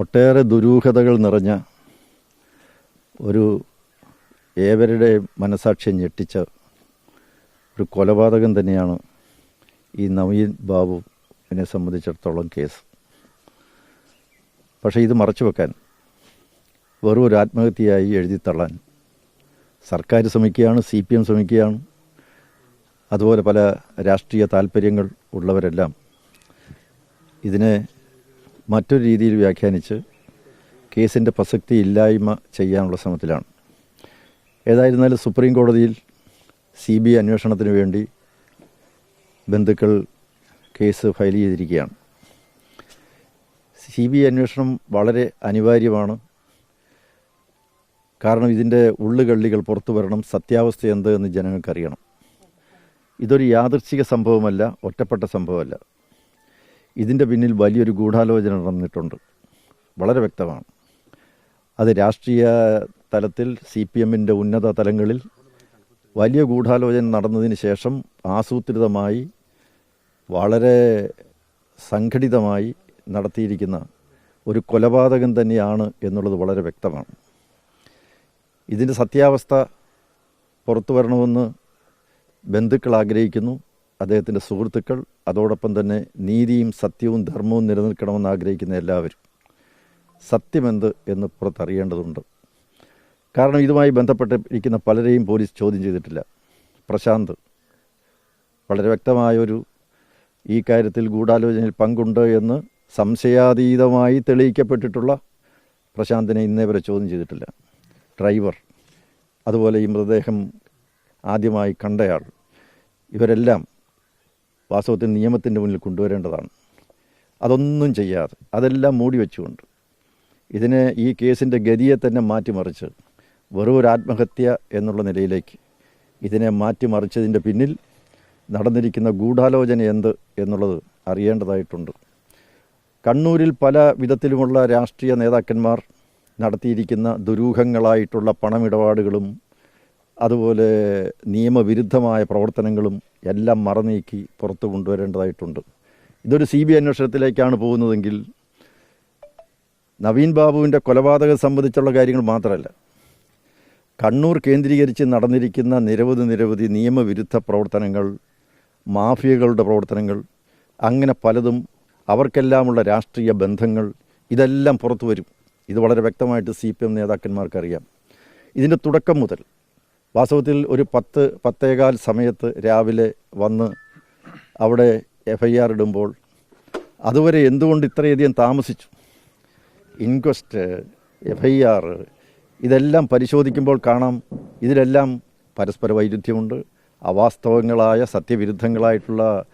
ഒട്ടേറെ ദുരൂഹതകൾ നിറഞ്ഞ ഒരു ഏവരുടെ മനസാക്ഷിയെ ഞെട്ടിച്ച ഒരു കൊലപാതകം തന്നെയാണ് ഈ നവീൻ ബാബുവിനെ സംബന്ധിച്ചിടത്തോളം കേസ്. പക്ഷേ ഇത് മറച്ചു വെക്കാൻ വെറും ഒരു ആത്മഹത്യയായി എഴുതിത്തള്ളാൻ സർക്കാർ ശ്രമിക്കുകയാണ് സി പി എം ശ്രമിക്കുകയാണ്. അതുപോലെ പല രാഷ്ട്രീയ താല്പര്യങ്ങൾ ഉള്ളവരെല്ലാം ഇതിനെ മറ്റൊരു രീതിയിൽ വ്യാഖ്യാനിച്ച് കേസിന്റെ പ്രസക്തി ഇല്ലായ്മ ചെയ്യാനുള്ള ശ്രമത്തിലാണ്. ഏതായിരുന്നാലും സുപ്രീം കോടതിയിൽ സി ബി ഐ അന്വേഷണത്തിന് വേണ്ടി ബന്ധുക്കൾ കേസ് ഫയൽ ചെയ്തിരിക്കുകയാണ്. സി ബി ഐ അന്വേഷണം വളരെ അനിവാര്യമാണ്. കാരണം ഇതിന്റെ ഉള്ളുകള്ളികൾ പുറത്തു വരണം സത്യാവസ്ഥ എന്ത് എന്ന് ജനങ്ങൾക്കറിയണം. ഇതൊരു യാദൃച്ഛിക സംഭവമല്ല ഒറ്റപ്പെട്ട സംഭവമല്ല. ഇതിന്റെ പിന്നിൽ വലിയൊരു ഗൂഢാലോചന നടന്നിട്ടുണ്ട്. വളരെ വ്യക്തമാണ്. അത് രാഷ്ട്രീയ തലത്തിൽ സി പി എമ്മിന്റെ ഉന്നത തലങ്ങളിൽ വലിയ ഗൂഢാലോചന നടന്നതിന് ശേഷം ആസൂത്രിതമായി വളരെ സംഘടിതമായി നടത്തിയിരിക്കുന്ന ഒരു കൊലപാതകം തന്നെയാണ് എന്നുള്ളത് വളരെ വ്യക്തമാണ്. ഇതിന്റെ സത്യാവസ്ഥ പുറത്തു വരണമെന്ന് ബന്ധുക്കൾ ആഗ്രഹിക്കുന്നു. അദ്ദേഹത്തിന്റെ സുഹൃത്തുക്കൾ അതോടൊപ്പം തന്നെ നീതിയും സത്യവും ധർമ്മവും നിലനിൽക്കണമെന്ന് ആഗ്രഹിക്കുന്ന എല്ലാവരും. സത്യമെന്ത് എന്ന് പുറത്തറിയേണ്ടതുണ്ട്. കാരണം ഇതുമായി ബന്ധപ്പെട്ടിരിക്കുന്ന പലരെയും പോലീസ് ചോദ്യം ചെയ്തിട്ടില്ല. പ്രശാന്ത് വളരെ വ്യക്തമായൊരു ഈ കാര്യത്തിൽ ഗൂഢാലോചനയിൽ പങ്കുണ്ട് എന്ന് സംശയാതീതമായി തെളിയിക്കപ്പെട്ടിട്ടുള്ള പ്രശാന്തിനെ ഇന്നേ വരെ ചോദ്യം ചെയ്തിട്ടില്ല. ഡ്രൈവർ അതുപോലെ ഈ മൃതദേഹം ആദ്യമായി കണ്ടയാൾ ഇവരെല്ലാം വാസ്തവത്തിൽ നിയമത്തിന്റെ മുന്നിൽ കൊണ്ടുവരേണ്ടതാണ്. അതൊന്നും ചെയ്യാതെ അതെല്ലാം മൂടി വെച്ചുകൊണ്ട് ഇതിനെ ഈ കേസിന്റെ ഗതിയെ തന്നെ മാറ്റിമറിച്ച് വെറും ഒരു ആത്മഹത്യ എന്നുള്ള നിലയിലേക്ക് ഇതിനെ മാറ്റിമറിച്ചതിന്റെ പിന്നിൽ നടന്നിരിക്കുന്ന ഗൂഢാലോചന എന്ത് എന്നുള്ളത് അറിയേണ്ടതായിട്ടുണ്ട്. കണ്ണൂരിൽ പല വിധത്തിലുമുള്ള രാഷ്ട്രീയ നേതാക്കന്മാർ നടത്തിയിരിക്കുന്ന ദുരൂഹങ്ങളായിട്ടുള്ള പണമിടപാടുകളും അതുപോലെ നിയമവിരുദ്ധമായ പ്രവർത്തനങ്ങളും എല്ലാം മറനീക്കി പുറത്ത് കൊണ്ടുവരേണ്ടതായിട്ടുണ്ട്. ഇതൊരു സി ബി അന്വേഷണത്തിലേക്കാണ് പോകുന്നതെങ്കിൽ നവീൻ ബാബുവിന്റെ കൊലപാതകം സംബന്ധിച്ചുള്ള കാര്യങ്ങൾ മാത്രമല്ല കണ്ണൂർ കേന്ദ്രീകരിച്ച് നടന്നിരിക്കുന്ന നിരവധി നിരവധി നിയമവിരുദ്ധ പ്രവർത്തനങ്ങൾ മാഫിയകളുടെ പ്രവർത്തനങ്ങൾ അങ്ങനെ പലതും അവർക്കെല്ലാമുള്ള രാഷ്ട്രീയ ബന്ധങ്ങൾ ഇതെല്ലാം പുറത്തു വരും. ഇത് വളരെ വ്യക്തമായിട്ട് സി പി എം നേതാക്കന്മാർക്കറിയാം. ഇതിന്റെ തുടക്കം മുതൽ വാസ്തവത്തിൽ ഒരു പത്ത് പത്തേകാൽ സമയത്ത് രാവിലെ വന്ന് അവിടെ എഫ് ഐ ആർ ഇടുമ്പോൾ അതുവരെ എന്തുകൊണ്ട് ഇത്രയധികം താമസിച്ചു? ഇൻക്വസ്റ്റ് എഫ് ഐ ആർ ഇതെല്ലാം പരിശോധിക്കുമ്പോൾ കാണാം. ഇതിലെല്ലാം പരസ്പര വൈരുദ്ധ്യമുണ്ട്. അവാസ്തവങ്ങളായ സത്യവിരുദ്ധങ്ങളായിട്ടുള്ള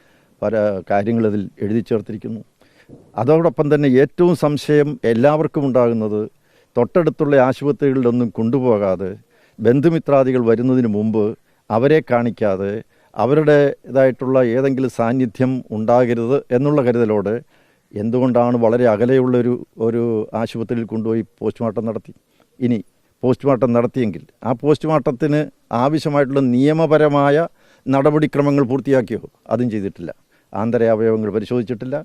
പല കാര്യങ്ങൾ ഇതിൽ എഴുതി ചേർത്തിരിക്കുന്നു. അതോടൊപ്പം തന്നെ ഏറ്റവും സംശയം എല്ലാവർക്കും ഉണ്ടാകുന്നത് തൊട്ടടുത്തുള്ള ആശുപത്രികളിലൊന്നും കൊണ്ടുപോകാതെ ബന്ധുമിത്രാദികൾ വരുന്നതിന് മുമ്പ് അവരെ കാണിക്കാതെ അവരുടെ അവരുടേതായിട്ടുള്ള ഏതെങ്കിലും സാന്നിധ്യം ഉണ്ടാകരുത് എന്നുള്ള കരുതലോട് എന്തുകൊണ്ടാണ് വളരെ അകലെയുള്ള ഒരു ഒരു ആശുപത്രിയിൽ കൊണ്ടുപോയി പോസ്റ്റ്മോർട്ടം നടത്തി? ഇനി പോസ്റ്റ്മോർട്ടം നടത്തിയെങ്കിൽ ആ പോസ്റ്റ്മോർട്ടത്തിന് ആവശ്യമായിട്ടുള്ള നിയമപരമായ നടപടിക്രമങ്ങൾ പൂർത്തിയാക്കിയോ? അതും ചെയ്തിട്ടില്ല. ആന്തരാവയവങ്ങൾ പരിശോധിച്ചിട്ടില്ല.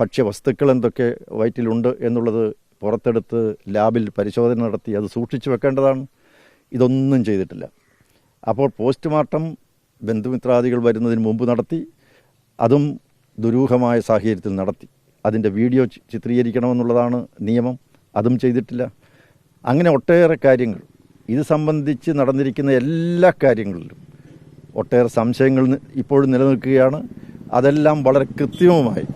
ഭക്ഷ്യവസ്തുക്കൾ എന്തൊക്കെ വയറ്റിലുണ്ട് എന്നുള്ളത് പുറത്തെടുത്ത് ലാബിൽ പരിശോധന നടത്തി അത് സൂക്ഷിച്ചു വെക്കേണ്ടതാണ്. ഇതൊന്നും ചെയ്തിട്ടില്ല. അപ്പോൾ പോസ്റ്റ്മോർട്ടം ബന്ധുമിത്രാദികൾ വരുന്നതിന് മുമ്പ് നടത്തി അതും ദുരൂഹമായ സാഹചര്യത്തിൽ നടത്തി. അതിന്റെ വീഡിയോ ചിത്രീകരിക്കണമെന്നുള്ളതാണ് നിയമം. അതും ചെയ്തിട്ടില്ല. അങ്ങനെ ഒട്ടേറെ കാര്യങ്ങൾ. ഇത് സംബന്ധിച്ച് നടന്നിരിക്കുന്ന എല്ലാ കാര്യങ്ങളിലും ഒട്ടേറെ സംശയങ്ങൾ ഇപ്പോഴും നിലനിൽക്കുകയാണ്. അതെല്ലാം വളരെ കൃത്യവുമായി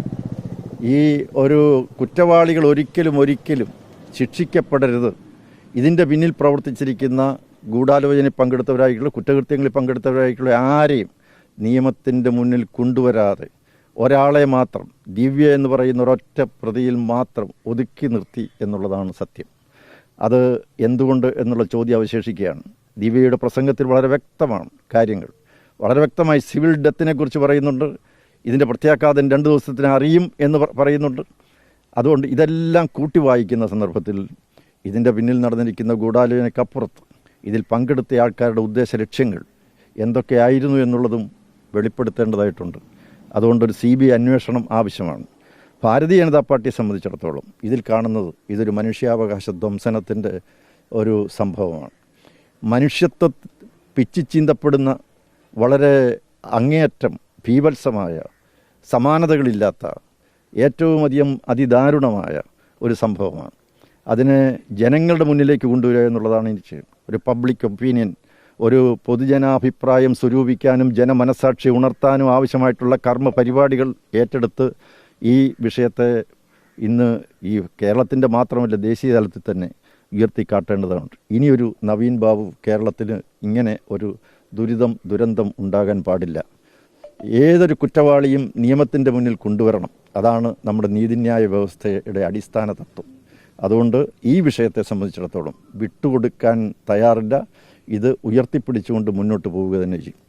ഈ ഒരു കുറ്റവാളികൾ ഒരിക്കലും ഒരിക്കലും ശിക്ഷിക്കപ്പെടരുത്. ഇതിന്റെ പിന്നിൽ പ്രവർത്തിച്ചിരിക്കുന്ന ഗൂഢാലോചനയിൽ പങ്കെടുത്തവരായിട്ടുള്ള കുറ്റകൃത്യങ്ങളിൽ പങ്കെടുത്തവരായിട്ടുള്ള ആരെയും നിയമത്തിന്റെ മുന്നിൽ കൊണ്ടുവരാതെ ഒരാളെ മാത്രം ദിവ്യ എന്ന് പറയുന്ന ഒരൊറ്റ പ്രതിയിൽ മാത്രം ഒതുക്കി നിർത്തി എന്നുള്ളതാണ് സത്യം. അത് എന്തുകൊണ്ട് എന്നുള്ള ചോദ്യം അവശേഷിക്കുകയാണ്. ദിവ്യയുടെ പ്രസംഗത്തിൽ വളരെ വ്യക്തമാണ് കാര്യങ്ങൾ. വളരെ വ്യക്തമായി സിവിൽ ഡെത്തിനെ കുറിച്ച് പറയുന്നുണ്ട്. ഇതിന്റെ പ്രത്യാഘാതം രണ്ട് ദിവസത്തിന് അറിയും എന്ന് പറയുന്നുണ്ട്. അതുകൊണ്ട് ഇതെല്ലാം കൂട്ടി വായിക്കുന്ന സന്ദർഭത്തിൽ ഇതിന്റെ പിന്നിൽ നടന്നിരിക്കുന്ന ഗൂഢാലോചനയ്ക്കപ്പുറത്ത് ഇതിൽ പങ്കെടുത്ത ആൾക്കാരുടെ ഉദ്ദേശ ലക്ഷ്യങ്ങൾ എന്തൊക്കെയായിരുന്നു എന്നുള്ളതും വെളിപ്പെടുത്തേണ്ടതായിട്ടുണ്ട്. അതുകൊണ്ടൊരു സി ബി അന്വേഷണം ആവശ്യമാണ്. ഭാരതീയ ജനതാ പാർട്ടിയെ സംബന്ധിച്ചിടത്തോളം ഇതിൽ കാണുന്നത് ഇതൊരു മനുഷ്യാവകാശ ധ്വംസനത്തിന്റെ ഒരു സംഭവമാണ്. മനുഷ്യത്വ പിച്ചിച്ചീന്തപ്പെടുന്ന വളരെ അങ്ങേയറ്റം ഭീവത്സമായ സമാനതകളില്ലാത്ത ഏറ്റവും അധികം അതിദാരുണമായ ഒരു സംഭവമാണ്. അതിനെ ജനങ്ങളുടെ മുന്നിലേക്ക് കൊണ്ടുവരിക എന്നുള്ളതാണ് എനിക്ക് ഒരു പബ്ലിക് ഒപ്പീനിയൻ ഒരു പൊതുജനാഭിപ്രായം സ്വരൂപിക്കാനും ജനമനസാക്ഷി ഉണർത്താനും ആവശ്യമായിട്ടുള്ള കർമ്മ പരിപാടികൾ ഏറ്റെടുത്ത് ഈ വിഷയത്തെ ഇന്ന് ഈ കേരളത്തിന്റെ മാത്രമല്ല ദേശീയ തലത്തിൽ തന്നെ ഉയർത്തിക്കാട്ടേണ്ടതുണ്ട് ഇനിയൊരു നവീൻ ബാബു കേരളത്തിന് ഇങ്ങനെ ഒരു ദുരിതം ദുരന്തം ഉണ്ടാകാൻ പാടില്ല. ഏതൊരു കുറ്റവാളിയും നിയമത്തിന്റെ മുന്നിൽ കൊണ്ടുവരണം. അതാണ് നമ്മുടെ നീതിന്യായ വ്യവസ്ഥയുടെ അടിസ്ഥാന തത്വം. അതുകൊണ്ട് ഈ വിഷയത്തെ സംബന്ധിച്ചിടത്തോളം വിട്ടുകൊടുക്കാൻ തയ്യാറില്ല. ഇത് ഉയർത്തിപ്പിടിച്ചുകൊണ്ട് മുന്നോട്ട് പോവുക തന്നെ ചെയ്യും.